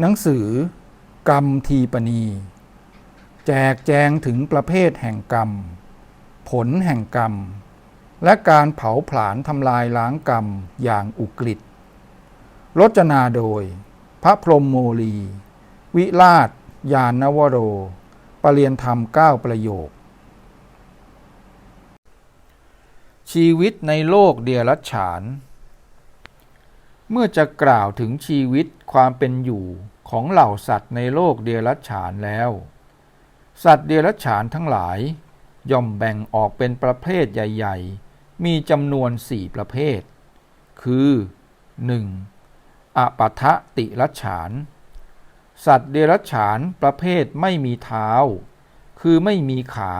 หนังสือกรรมทีปณี แจกแจงถึงประเภทแห่งกรรม ผลแห่งกรรม และการเผาผลาญทำลายล้างกรรมอย่างอุกฤษรจนาโดย พระพรหมโมลี วิราช ยานนวโร ปรเรียนธรรมเก้าประโยค ชีวิตในโลกเดียรัจฉาน เมื่อจะกล่าวถึงชีวิตความเป็นอยู่ของเหล่าสัตว์ในโลกเดรัจฉานแล้ว สัตว์เดรัจฉานทั้งหลาย ย่อมแบ่งออกเป็นประเภทใหญ่ ๆ มีจำนวนสี่ประเภท คือ 1. อปทะติรัจฉาน สัตว์เดรัจฉานประเภทไม่มีเท้า คือไม่มีขา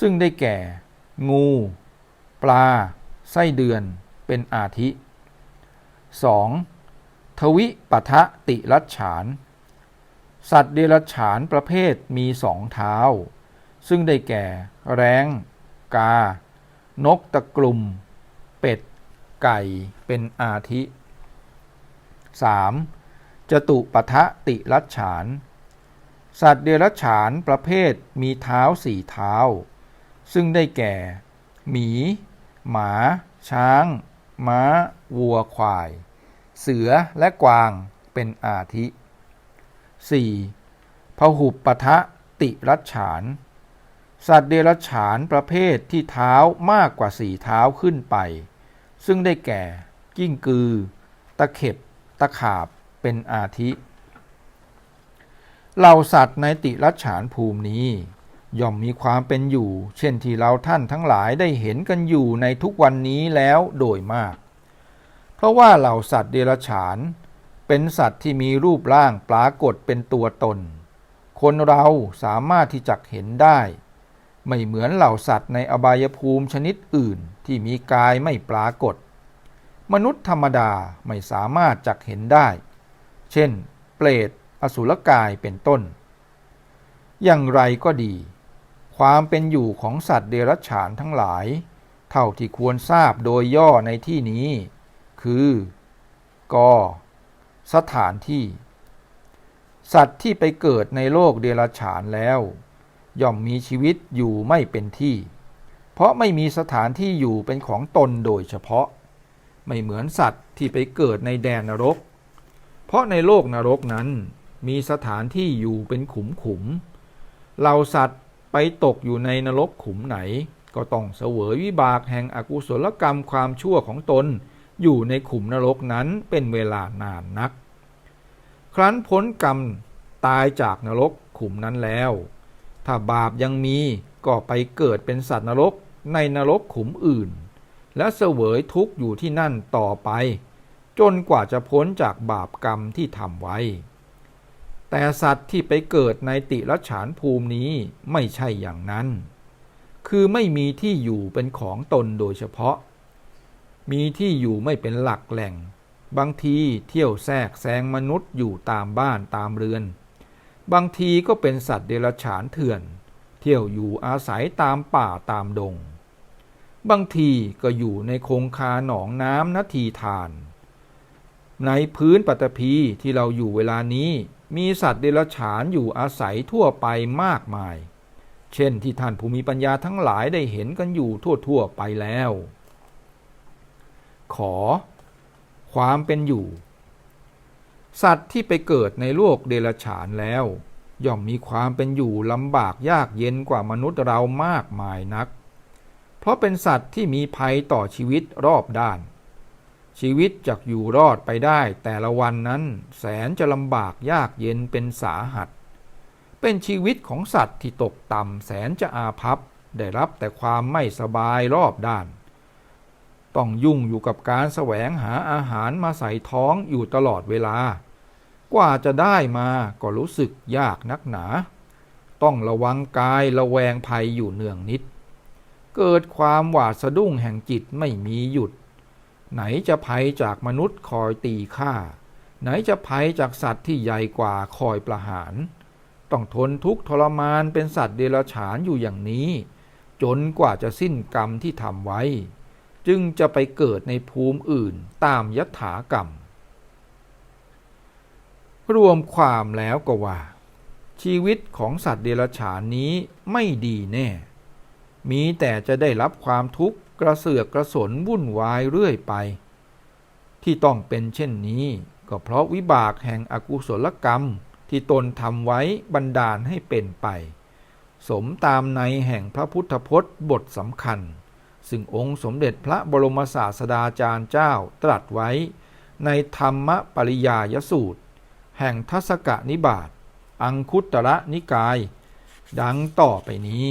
ซึ่งได้แก่ งู ปลา ไส้เดือน เป็นอาทิ 2. ทวิปทะติรัฉาน สัตว์เดรัจฉานประเภทมีสองเท้า ซึ่งได้แก่ แร้งกา นกตะกลุ่ม เป็ด ไก่ เป็นอาทิ 3. จตุปทะติรัฉาน สัตว์เดรัจฉานประเภทมีเท้าสี่เท้า ซึ่งได้แก่ หมี หมา ช้าง ม้า วัว ควาย เสือและกวางเป็นอาทิ 4. พหุปทะติรัจฉาน สัตว์เดรัจฉานประเภทที่เท้ามากกว่าสี่เท้าขึ้นไป ซึ่งได้แก่ กิ้งกือ ตะเข็บ ตะขาบ เป็นอาทิ เหล่าสัตว์ในติรัจฉานภูมินี้ ย่อมมีความเป็นอยู่ เช่นที่เราท่านทั้งหลายได้เห็นกันอยู่ในทุกวันนี้แล้วโดยมาก เพราะว่าเหล่าสัตว์เดรัจฉาน เป็นสัตว์ที่มีรูปร่างปรากฏเป็นตัวตน คนเราสามารถที่จะเห็นได้ ไม่เหมือนเหล่าสัตว์ในอบายภูมิชนิดอื่นที่มีกายไม่ปรากฏ มนุษย์ธรรมดาไม่สามารถจักเห็นได้ เช่น เปรตอสุรกายเป็นต้น อย่างไรก็ดี ความเป็นอยู่ของสัตว์เดรัจฉานทั้งหลาย เท่าที่ควรทราบโดยย่อในที่นี้ คือกสถานที่ สัตว์ที่ไปเกิดในโลกเดรัจฉานแล้ว ย่อมมีชีวิตอยู่ไม่เป็นที่ เพราะไม่มีสถานที่อยู่เป็นของตนโดยเฉพาะ ไม่เหมือนสัตว์ที่ไปเกิดในแดนนรก เพราะในโลกนรกนั้นมีสถานที่อยู่เป็นขุมขุมเหล่าสัตว์ ไปตกอยู่ในนรกขุมไหน ก็ต้องเสวยวิบากแห่งอกุศลกรรมความชั่วของตน อยู่ในขุมนรกนั้นเป็นเวลานานนัก ครั้นพ้นกรรมตายจากนรกขุมนั้นแล้ว ถ้าบาปยังมีก็ไปเกิดเป็นสัตว์นรกในนรกขุมอื่น และเสวยทุกข์อยู่ที่นั่นต่อไป จนกว่าจะพ้นจากบาปกรรมที่ทำไว้ แต่สัตว์ที่ไปเกิดในติรัฉานภูมินี้ไม่ใช่อย่างนั้น คือไม่มีที่อยู่เป็นของตนโดยเฉพาะ มีที่อยู่ไม่เป็นหลักแหล่ง บางทีเที่ยวแทรกแซงมนุษย์อยู่ตามบ้านตามเรือน บางทีก็เป็นสัตว์เดรัจฉานเถื่อน เที่ยวอยู่อาศัยตามป่าตามดง บางทีก็อยู่ในคงคาหนองน้ำนาทีทาน ในพื้นปัตภีที่เราอยู่เวลานี้ มีสัตว์เดรัจฉานอยู่อาศัยทั่วไปมากมาย เช่นที่ท่านผู้มีปัญญาทั้งหลายได้เห็นกันอยู่ทั่วๆไปแล้ว ขอ ความเป็นอยู่ สัตว์ที่ไปเกิดในโลกเดรัจฉานแล้ว ย่อมมีความเป็นอยู่ลำบากยากเย็นกว่ามนุษย์เรามากมายนัก เพราะเป็นสัตว์ที่มีภัยต่อชีวิตรอบด้าน ชีวิตจะอยู่รอดไปได้แต่ละวันนั้นแสนจะลำบากยากเย็นเป็นสาหัส เป็นชีวิตของสัตว์ที่ตกต่ำแสนจะอาภัพได้รับแต่ความไม่สบายรอบด้าน ต้องยุ่งอยู่กับการแสวงหาอาหารมาใส่ท้องอยู่ตลอดเวลา กว่าจะได้มาก็รู้สึกยากนักหนา ต้องระวังกายระแวงภัยอยู่เนืองนิด เกิดความหวาดสะดุ้งแห่งจิตไม่มีหยุด ไหนจะภัยจากมนุษย์คอยตีฆ่า ไหนจะภัยจากสัตว์ที่ใหญ่กว่าคอยประหาร ต้องทนทุกข์ทรมานเป็นสัตว์เดรัจฉานอยู่อย่างนี้ จนกว่าจะสิ้นกรรมที่ทำไว้ จึงจะไปเกิดในภูมิอื่นตามยถากรรม รวมความแล้วก็ว่า ชีวิตของสัตว์เดรัจฉานนี้ไม่ดีแน่ มีแต่จะได้รับความทุกข์กระเสือกกระสนวุ่นวายเรื่อยไป ที่ต้องเป็นเช่นนี้ ก็เพราะวิบากแห่งอกุศลกรรมที่ตนทำไว้บันดาลให้เป็นไป สมตามในแห่งพระพุทธพจน์บทสำคัญ ซึ่งองค์สมเด็จพระบรมศาสดาจารย์เจ้าตรัสไว้ ในธรรมปริยายสูตร แห่งทัศกนิบาตอังคุตระนิกาย ดังต่อไปนี้